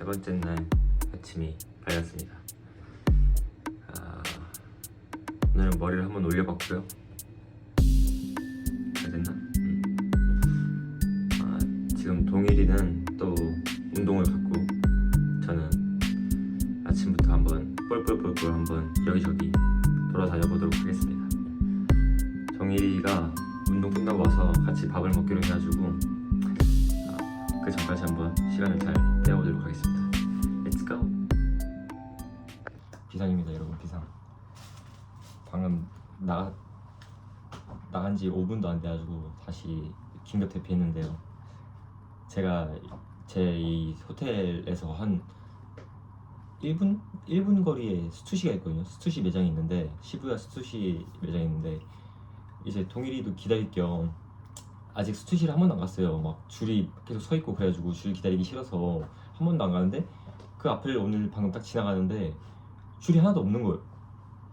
세 번째 날 아침이 밝았습니다. 아, 오늘은 머리를 한번 올려봤고요. 잘 됐나? 음. 아, 지금 동일이는 또 운동을 갖고 저는 아침부터 한번 뻘뻘뻘뻘 한번 여기저기 돌아다녀 보도록 하겠습니다. 정일이가 운동 끝나고 와서 같이 밥을 먹기로 해가지고 아, 그 전까지 한번 시간을 잘 때워보도록 하겠습니다. Let's go. 비상입니다, 여러분 비상. 방금 나 나간 지 5분도 안 돼가지고 다시 긴급 대피했는데요. 제가 제 이 호텔에서 한 1분 1분 거리에 스투시가 있거든요. 스투시 매장이 있는데 시부야 스투시 매장이 있는데 이제 동일이도 기다릴 겸 아직 스투시를 한 번도 안 갔어요. 막 줄이 계속 서 있고 그래가지고 줄 기다리기 싫어서 한 번도 안 가는데 그 앞을 오늘 방금 딱 지나가는데 줄이 하나도 없는 거예요.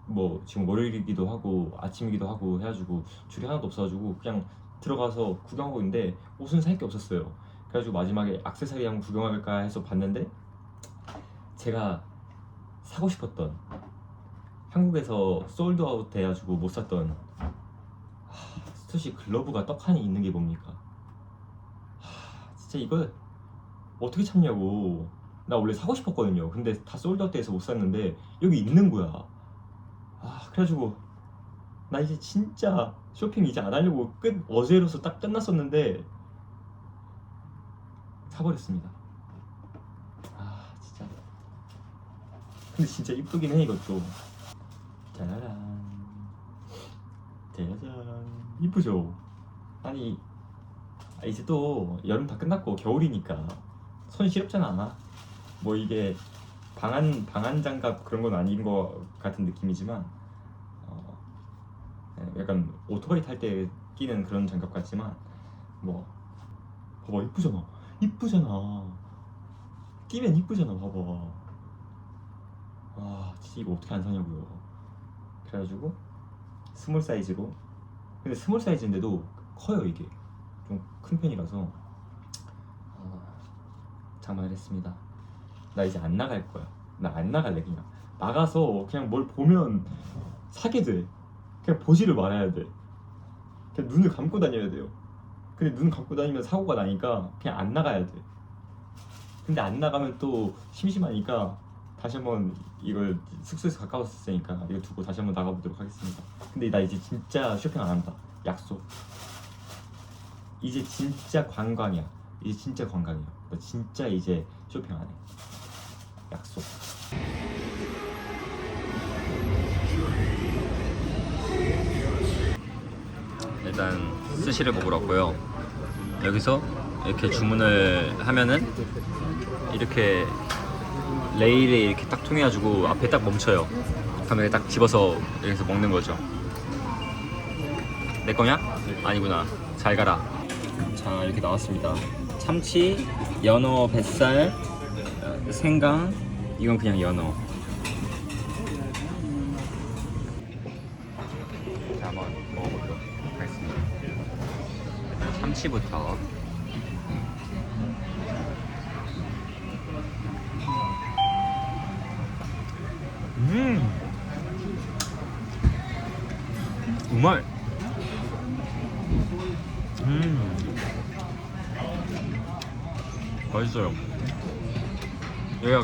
뭐 지금 월요일이기도 하고 아침이기도 하고 해가지고 줄이 하나도 없어가지고 그냥 들어가서 구경하고 있는데 옷은 살 게 없었어요. 그래가지고 마지막에 악세사리 한번 구경할까 해서 봤는데 제가 사고 싶었던 한국에서 솔드아웃 돼가지고 못 샀던 하, 스투시 글러브가 떡하니 있는 게 뭡니까? 하, 진짜 이걸 어떻게 참냐고. 나 원래 사고 싶었거든요. 근데 다 솔드아웃 돼서 못 샀는데 여기 있는 거야. 아 그래가지고 나 이제 진짜 쇼핑 이제 안 하려고 끝 어제로서 딱 끝났었는데 사버렸습니다. 아 진짜. 근데 진짜 이쁘긴 해 이것도. 짜라란. 짜잔 이쁘죠? 아니 아, 이제 또 여름 다 끝났고 겨울이니까 손 시렵잖아. 뭐 이게 방한 방한 장갑 그런 건 아닌 것 같은 느낌이지만 어, 네, 약간 오토바이 탈 때 끼는 그런 장갑 같지만 뭐 봐봐 이쁘잖아. 이쁘잖아. 끼면 이쁘잖아 봐봐. 와 진짜 이거 어떻게 안 사냐고요. 그래가지고 스몰 사이즈로 스몰 사이즈인데도 커요 이게. 좀 큰 편이라서. 아, 장만을 했습니다. 나 이제 안 나갈 거야. 나 안 나갈래 그냥. 나가서 그냥 뭘 보면 사게 돼. 그냥 보지를 말아야 돼. 그냥 눈을 감고 다녀야 돼요. 근데 눈 감고 다니면 사고가 나니까 그냥 안 나가야 돼. 근데 안 나가면 또 심심하니까 다시 한번 이걸 숙소에서 가까웠으니까 이거 두고 다시 한번 나가보도록 하겠습니다. 근데 나 이제 진짜 쇼핑 안 한다. 약속. 이제 진짜 관광이야. 이제 진짜 관광이야. 나 진짜 이제 쇼핑 안 해. 약속. 일단 스시를 먹으러 왔고요. 여기서 이렇게 주문을 하면은 이렇게 레일에 이렇게 딱 통해가지고 앞에 딱 멈춰요. 그러면 딱 집어서 여기서 먹는 거죠. 내 거냐? 아니구나. 잘 가라. 자 이렇게 나왔습니다. 참치, 연어, 뱃살, 어, 생강. 이건 그냥 연어. 자 한번 먹어보도록 하겠습니다. 참치부터. 정말. 음, 맛있어요. 여기가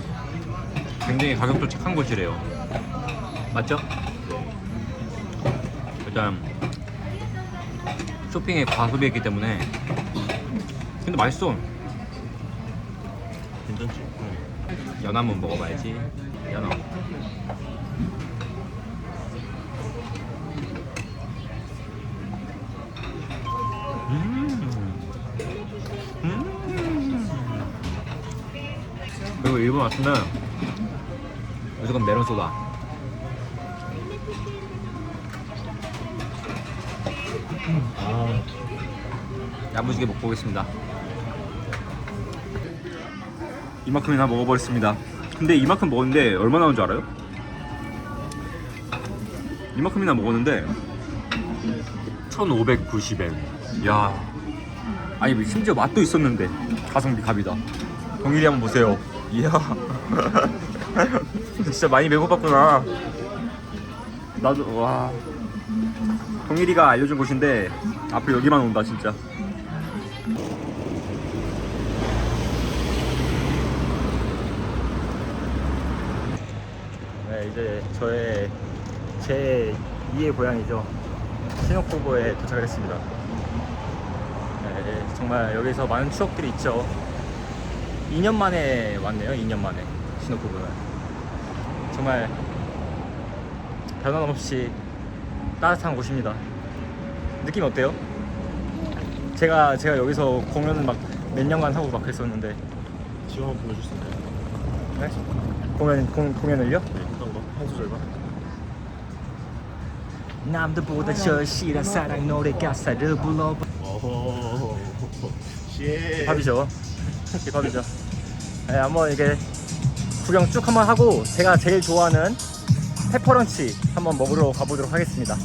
굉장히 가격도 착한 곳이래요. 맞죠? 일단 쇼핑에 과소비했기 때문에 근데 맛있어. 괜찮지? 응. 연어 한번 먹어봐야지. 연어. 일본 왔으면 무조건 메론 소다. 아, 야무지게 먹고 오겠습니다. 이만큼이나 먹어버렸습니다. 근데 이만큼 먹었는데 얼마 나온 줄 알아요? 이만큼이나 먹었는데 1,590엔. 야, 아니 심지어 맛도 있었는데 가성비 갑이다. 동일이 한번 보세요. 이야. 진짜 많이 배고팠구나. 나도 와. 동일이가 알려준 곳인데 앞으로 여기만 온다 진짜. 네 이제 저의 제 2의 고향이죠. 시노코보에 도착을 했습니다. 네, 정말 여기서 많은 추억들이 있죠 2년 만에 왔네요 2년 만에 시노코보는 정말 변함없이 따뜻한 곳입니다 느낌 어때요? 제가 제가 여기서 공연을 막 몇 년간 하고 막 그랬었는데 지금 한번 보여줄 수 있나요? 네? 공연 공, 공연을요? 네, 어떤 거? 한 소절만? 남들보다 절실한 사랑 노래 가사를 불러 오호 쉣 힙합이죠 힙합이죠 네, 한번 이게 구경 쭉 한번 하고 제가 제일 좋아하는 페퍼런치 한번 먹으러 가보도록 하겠습니다.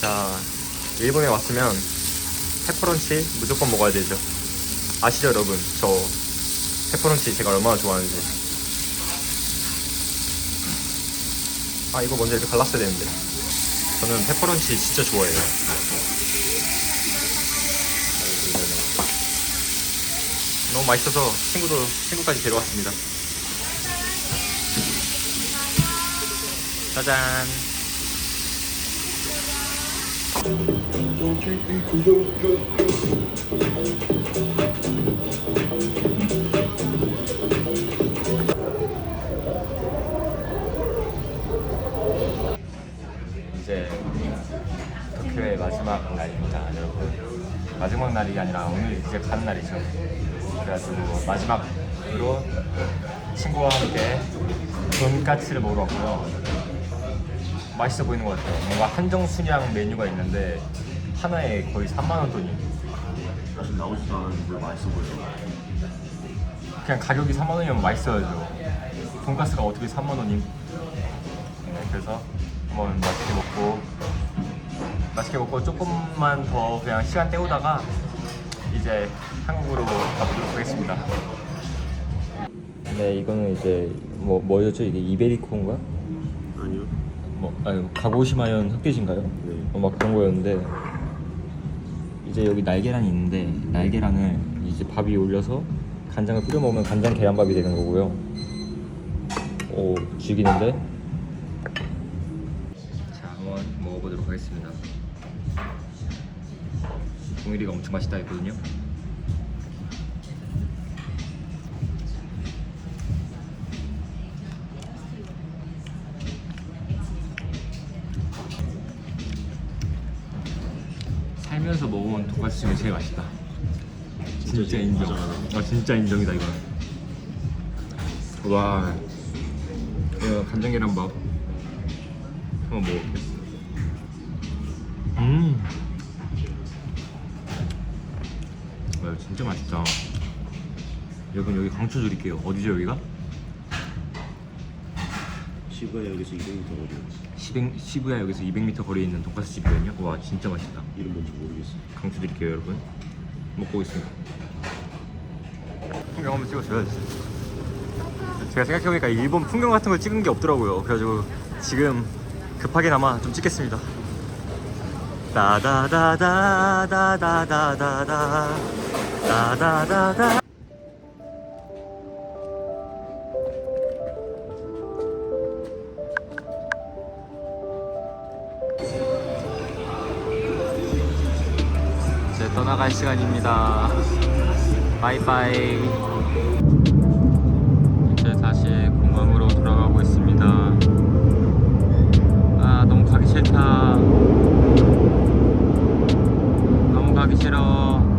자 일본에 왔으면 페퍼런치 무조건 먹어야 되죠. 아시죠 여러분? 저 페퍼런치 제가 얼마나 좋아하는지. 아 이거 먼저 이렇게 갈랐어야 되는데. 저는 페퍼런치 진짜 좋아해요 너무 맛있어서 친구도 친구까지 데려왔습니다. 짜잔. 이제 도쿄의 마지막 날입니다, 여러분. 마지막 날이 아니라 오늘 이제 가는 날이죠. 그래가지고 마지막으로 친구와 함께 돈까츠를 먹으러 왔고요. 맛있어 보이는 것 같아요. 뭔가 한정 수량 메뉴가 있는데 하나에 거의 3만 원 돈이. 사실 나오지도 않았는데 맛있어 보여요 그냥 가격이 3만 원이면 맛있어야죠. 돈가스가 어떻게 3만 원임? 네, 그래서 한번 맛있게 먹고 맛있게 먹고 조금만 더 그냥 시간 때우다가 이제 한국으로 가보도록 하겠습니다. 네, 이거는 이제 뭐 뭐였죠? 이게 이베리코인가? 아니요 뭐 아니 가고시마현 흑돼지인가요? 네. 어, 막 그런 거였는데 이제 여기 날계란이 있는데 날계란을 이제 밥 위에 올려서 간장을 뿌려 먹으면 간장 계란밥이 되는 거고요. 오 죽이는데? 자 한번 먹어보도록 하겠습니다. 동일이가 엄청 맛있다 했거든요. 살면서 먹어본 돈가스 중에 제일 맛있다. 진짜, 진짜 인정. 인정하네. 아 진짜 인정이다 이건. 와, 이거 간장 계란밥 한번 먹어볼게. 음, 와 이거 진짜 맛있다. 여러분 여기 강추 드릴게요. 어디죠 여기가? 시부야역에서 200m 거리요 시뱅, 시부야 여기서 200m 거리에 있는 돈가스 집이거든요. 와 진짜 맛있다. 이름 뭔지 모르겠어 강추 드릴게요 여러분. 먹고 오겠습니다. 풍경 한번 찍어줘야지. 제가 생각해보니까 일본 풍경 같은 걸 찍은 게 없더라고요. 그래가지고 지금 급하게나마 좀 찍겠습니다. 다다다다다다다다다 다다다다 이제 떠나갈 시간입니다. 바이바이. 가기 싫어